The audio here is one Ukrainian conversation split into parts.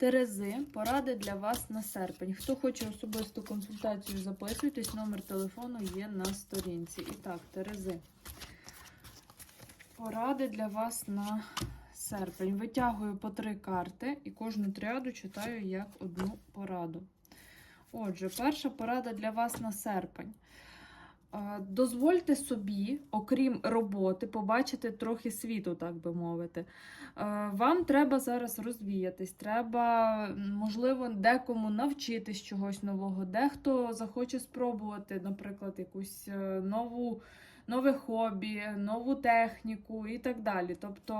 Терези, поради для вас на серпень. Хто хоче особисту консультацію, записуйтесь. Номер телефону є на сторінці. І так, Терези. Поради для вас на серпень. Витягую по три карти і кожну тріаду читаю як одну пораду. Отже, перша порада для вас на серпень. Е, Дозвольте собі, окрім роботи, побачити трохи світу, так би мовити. Е, Вам треба зараз розвіятись, треба, можливо, декому навчитись чогось нового, дехто захоче спробувати, наприклад, якусь е, нову, нове хобі, нову техніку і так далі. Тобто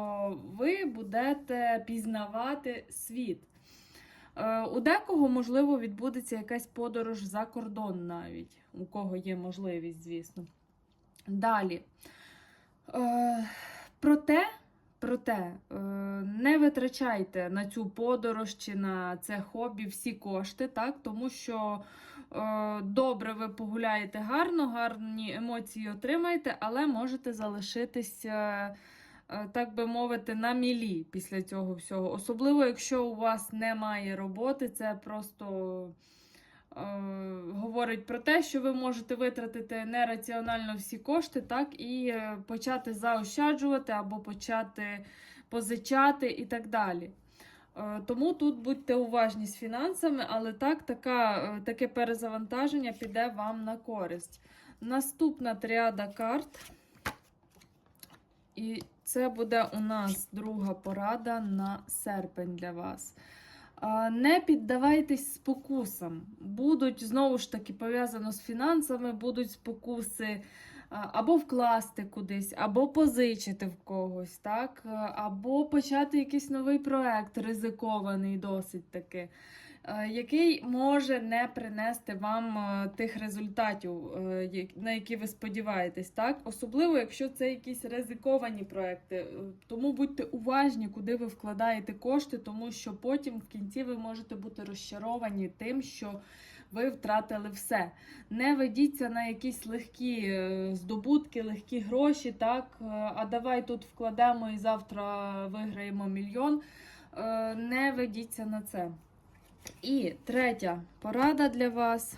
ви будете пізнавати світ. Е, У декого, можливо, відбудеться якась подорож за кордон навіть, у кого є можливість, звісно. Далі. Е, Проте, проте, е, не витрачайте на цю подорож чи на це хобі всі кошти, так? тому що добре ви погуляєте гарно, гарні емоції отримаєте, але можете залишитися е, так би мовити, на мілі після цього всього. Особливо, якщо у вас немає роботи, це просто е, говорить про те, що ви можете витратити нераціонально всі кошти, так, і е, почати заощаджувати або почати позичати і так далі. Е, Тому тут будьте уважні з фінансами, але так, така, е, таке перезавантаження піде вам на користь. Наступна тріада карт. І це буде у нас друга порада на серпень для вас. Не піддавайтесь спокусам. Будуть знову ж таки пов'язано з фінансами, будуть спокуси або вкласти кудись, або позичити в когось, так? Або почати якийсь новий проект, ризикований досить таки, е, який може не принести вам е, тих результатів, е, на які ви сподіваєтесь, так? Особливо, якщо це якісь ризиковані проекти. Е, Тому будьте уважні, куди ви вкладаєте кошти, тому що потім в кінці ви можете бути розчаровані тим, що ви втратили все. Не ведіться на якісь легкі е, здобутки, легкі гроші, так? е, А давай тут вкладемо і завтра виграємо мільйон. Е, Не ведіться на це. І третя порада для вас.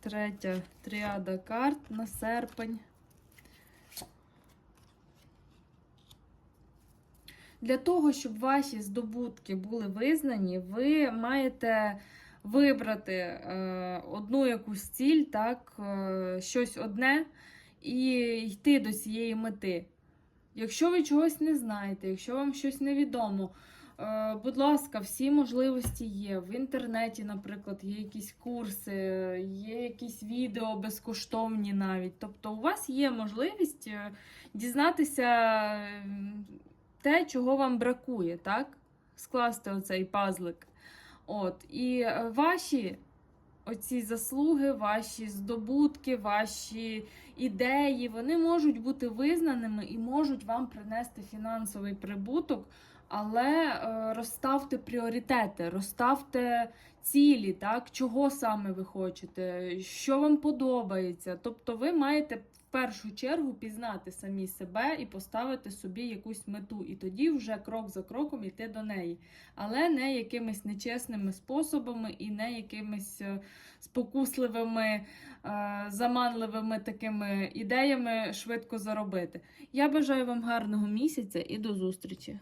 Третя тріада карт на серпень. Для того, щоб ваші здобутки були визнані, ви маєте вибрати е, одну якусь ціль, так, е, щось одне, і йти до цієї мети. Якщо ви чогось не знаєте, якщо вам щось невідомо, е, будь ласка, всі можливості є. В інтернеті, наприклад, є якісь курси, є якісь відео безкоштовні навіть. Тобто, у вас є можливість дізнатися те, чого вам бракує, так? Скласти оцей пазлик. От, і е, ваші оці заслуги, ваші здобутки, ваші ідеї, вони можуть бути визнаними і можуть вам принести фінансовий прибуток, але е, розставте пріоритети, розставте цілі, так, чого саме ви хочете, що вам подобається. Тобто ви маєте в першу чергу пізнати самі себе і поставити собі якусь мету, і тоді вже крок за кроком йти до неї. Але не якимись нечесними способами і не якимись е, спокусливими, е, заманливими такими ідеями швидко заробити. Я бажаю вам гарного місяця і до зустрічі!